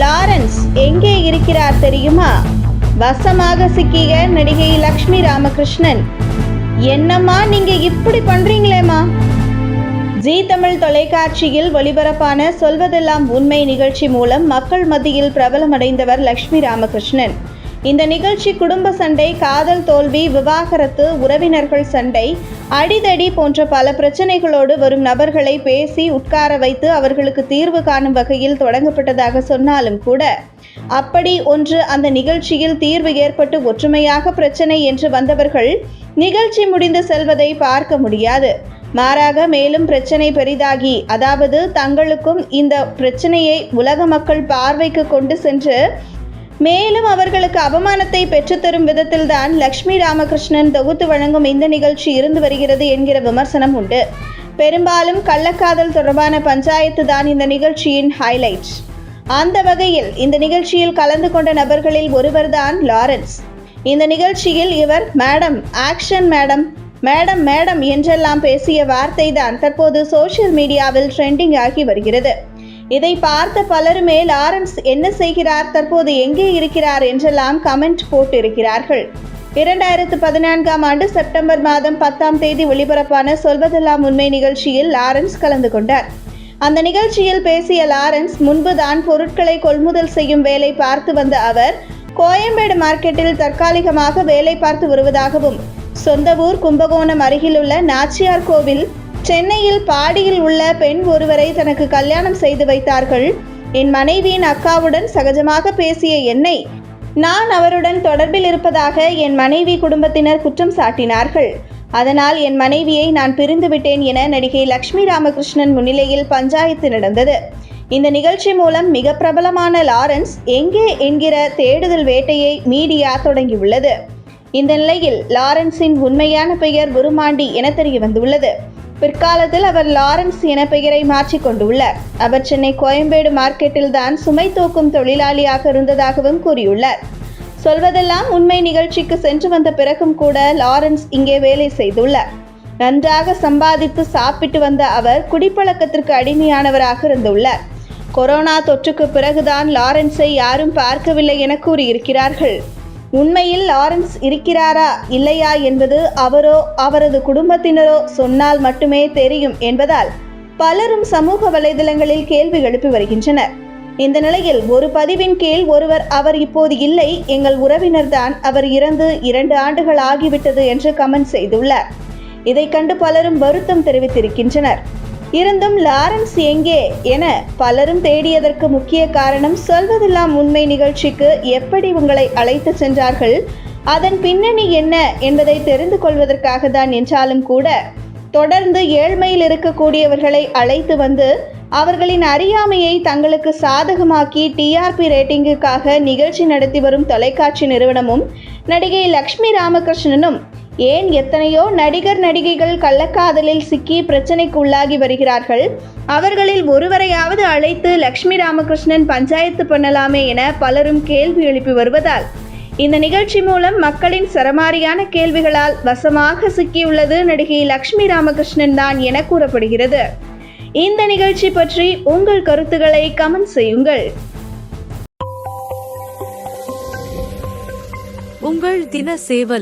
Lawrence எங்கே இருக்கிறார் தெரியுமா? வசமாக சிக்கிய நடிகை லக்ஷ்மி ராமகிருஷ்ணன். என்னம்மா நீங்க இப்படி பண்றீங்களேம்மா? ஜீ தமிழ் தொலைக்காட்சியில் ஒளிபரப்பான சொல்வதெல்லாம் உண்மை நிகழ்ச்சி மூலம் மக்கள் மத்தியில் பிரபலமடைந்தவர் லக்ஷ்மி ராமகிருஷ்ணன். இந்த நிகழ்ச்சி குடும்ப சண்டை காதல் தோல்வி விவாகரத்து உறவினர்கள் சண்டை அடிதடி போன்ற பல பிரச்சனைகளோடு வரும் நபர்களை பேசி உட்கார வைத்து அவர்களுக்கு தீர்வு காணும் வகையில் தொடங்கப்பட்டதாக சொன்னாலும் கூட அப்படி ஒன்று அந்த நிகழ்ச்சியில் தீர்வு ஏற்பட்டு ஒற்றுமையாக பிரச்சனை என்று வந்தவர்கள் நிகழ்ச்சி முடிந்து செல்வதை பார்க்க முடியாது. மாறாக மேலும் பிரச்சனை பெரிதாகி அதாவது தங்களுக்கும் இந்த பிரச்சனையை உலக மக்கள் பார்வைக்கு கொண்டு சென்று மேலும் அவர்களுக்கு அவமானத்தை பெற்றுத்தரும் விதத்தில்தான் லக்ஷ்மி ராமகிருஷ்ணன் தொகுத்து வழங்கும் இந்த நிகழ்ச்சி இருந்து வருகிறது என்கிற விமர்சனம் உண்டு. பெரும்பாலும் கள்ளக்காதல் தொடர்பான பஞ்சாயத்து தான் இந்த நிகழ்ச்சியின் ஹைலைட் அந்த வகையில் இந்த நிகழ்ச்சியில் கலந்து கொண்ட நபர்களில் ஒருவர்தான் லாரன்ஸ். இந்த நிகழ்ச்சியில் இவர் madam action madam. Madam madam என்றெல்லாம் பேசிய வார்த்தை தான் தற்போது சோஷியல் மீடியாவில் ட்ரெண்டிங் ஆகி வருகிறது. இதை பார்த்த பலருமே லாரன்ஸ் என்ன செய்கிறார் தற்போது எங்கே இருக்கிறார் என்றெல்லாம் கமெண்ட் போட்டிருக்கிறார்கள். இரண்டாயிரத்து பதினான்காம் ஆண்டு செப்டம்பர் மாதம் பத்தாம் தேதி ஒளிபரப்பான சொல்வதெல்லாம் உண்மை நிகழ்ச்சியில் லாரன்ஸ் கலந்து கொண்டார். அந்த நிகழ்ச்சியில் பேசிய லாரன்ஸ் முன்புதான் பொருட்களை கொள்முதல் செய்யும் வேலை பார்த்து வந்த அவர் கோயம்பேடு மார்க்கெட்டில் தற்காலிகமாக வேலை பார்த்து வருவதாகவும் சொந்த ஊர் கும்பகோணம் அருகிலுள்ள நாச்சியார் கோவில் சென்னையில் பாடியில் உள்ள பெண் ஒருவரை தனக்கு கல்யாணம் செய்து வைத்தார்கள். என் மனைவியின் அக்காவுடன் சகஜமாக பேசிய என்னை நான் அவருடன் தொடர்பில் இருப்பதாக என் மனைவி குடும்பத்தினர் குற்றம் சாட்டினார்கள். அதனால் என் மனைவியை நான் பிரிந்துவிட்டேன் என நடிகை லக்ஷ்மி ராமகிருஷ்ணன் முன்னிலையில் பஞ்சாயத்து நடந்தது. இந்த நிகழ்ச்சி மூலம் மிக பிரபலமான லாரன்ஸ் எங்கே என்கிற தேடுதல் வேட்டையை மீடியா தொடங்கியுள்ளது. இந்த நிலையில் லாரன்ஸின் உண்மையான பெயர் குருமாண்டி என தெரிய வந்துள்ளது பிற்காலத்தில் அவர் லாரன்ஸ் என பெயரை மாற்றிக் கொண்டுள்ளார். அவர் சென்னை கோயம்பேடு மார்க்கெட்டில் தான் சுமை தூக்கும் தொழிலாளியாக இருந்ததாகவும் கூறியுள்ளார். சொல்வதெல்லாம் உண்மை நிகழ்ச்சிக்கு சென்று வந்த பிறகும் கூட லாரன்ஸ் இங்கே வேலை செய்துள்ளார். நன்றாக சம்பாதித்து சாப்பிட்டு வந்த அவர் குடிப்பழக்கத்திற்கு அடிமையானவராக இருந்துள்ளார். கொரோனா தொற்றுக்கு பிறகுதான் லாரன்ஸை யாரும் பார்க்கவில்லை என கூறியிருக்கிறார்கள். உண்மையில் லாரன்ஸ் இருக்கிறாரா இல்லையா என்பது அவரோ அவரது குடும்பத்தினரோ சொன்னால் மட்டுமே தெரியும் என்பதால் பலரும் சமூக வலைதளங்களில் கேள்வி எழுப்பி வருகின்றனர். இந்த நிலையில் ஒரு பதிவின் கீழ் ஒருவர் அவர் இப்போது இல்லை எங்கள் உறவினர்தான் அவர் இறந்து இரண்டு ஆண்டுகள் ஆகிவிட்டது என்று கமெண்ட் செய்துள்ளார். இதை கண்டு பலரும் வருத்தம் தெரிவித்திருக்கின்றனர். இருந்தும் லாரன்ஸ் எங்கே என பலரும் தேடியதற்கு முக்கிய காரணம் சொல்வதெல்லாம் உண்மை நிகழ்ச்சிக்கு எப்படி உங்களை அழைத்து சென்றார்கள் அதன் பின்னணி என்ன என்பதை தெரிந்து கொள்வதற்காக தான் என்றாலும் கூட தொடர்ந்து ஏழ்மையில் இருக்கக்கூடியவர்களை அழைத்து வந்து அவர்களின் அறியாமையை தங்களுக்கு சாதகமாக்கி டிஆர்பி ரேட்டிங்குக்காக நிகழ்ச்சி நடத்தி வரும் தொலைக்காட்சி நிறுவனமும் நடிகை லக்ஷ்மி ராமகிருஷ்ணனும் ஏன் எத்தனையோ நடிகர் நடிகைகள் கள்ளக்காதலில் சிக்கி பிரச்சனைக்கு உள்ளாகி வருகிறார்கள்? அவர்களில் ஒருவரையாவது அழைத்து லக்ஷ்மி ராமகிருஷ்ணன் பஞ்சாயத்து பண்ணலாமே என பலரும் கேள்வி எழுப்பி வருவதால் இந்த நிகழ்ச்சி மூலம் மக்களின் சரமாரியான கேள்விகளால் வசமாக சிக்கியுள்ளது நடிகை லக்ஷ்மி ராமகிருஷ்ணன் தான் என கூறப்படுகிறது. இந்த நிகழ்ச்சி பற்றி உங்கள் கருத்துக்களை கமெண்ட் செய்யுங்கள். உங்கள் தின சேவல்